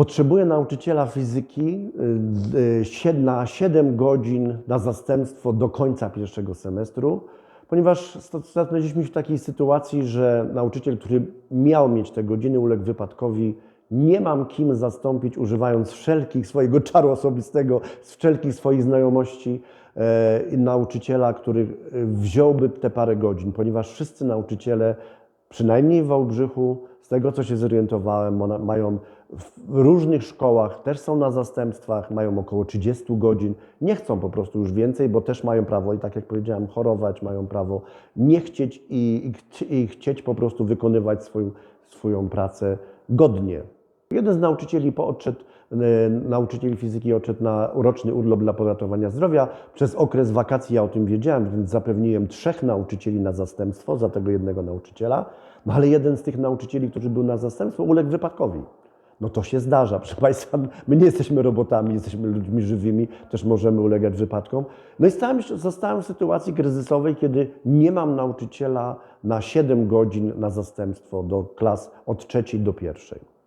Potrzebuję nauczyciela fizyki y, y, na 7 godzin na zastępstwo do końca pierwszego semestru, ponieważ znaleźliśmy się w takiej sytuacji, że nauczyciel, który miał mieć te godziny, uległ wypadkowi. Nie mam kim zastąpić, używając wszelkich swojego czaru osobistego, wszelkich swoich znajomości, e, nauczyciela, który e, wziąłby te parę godzin, ponieważ wszyscy nauczyciele, przynajmniej w Wałbrzychu, z tego co się zorientowałem, mają w różnych szkołach, też są na zastępstwach, mają około 30 godzin, nie chcą po prostu już więcej, bo też mają prawo, i tak jak powiedziałem, chorować, mają prawo nie chcieć i, i, i chcieć po prostu wykonywać swoją, swoją pracę godnie. Jeden z nauczycieli po odszedł, e, nauczycieli fizyki odszedł na roczny urlop dla poratowania zdrowia. Przez okres wakacji ja o tym wiedziałem, więc zapewniłem trzech nauczycieli na zastępstwo za tego jednego nauczyciela. No ale jeden z tych nauczycieli, który był na zastępstwo, uległ wypadkowi. No to się zdarza. Proszę Państwa, my nie jesteśmy robotami, jesteśmy ludźmi żywymi, też możemy ulegać wypadkom. No i stałem, zostałem w sytuacji kryzysowej, kiedy nie mam nauczyciela na 7 godzin na zastępstwo do klas od trzeciej do pierwszej.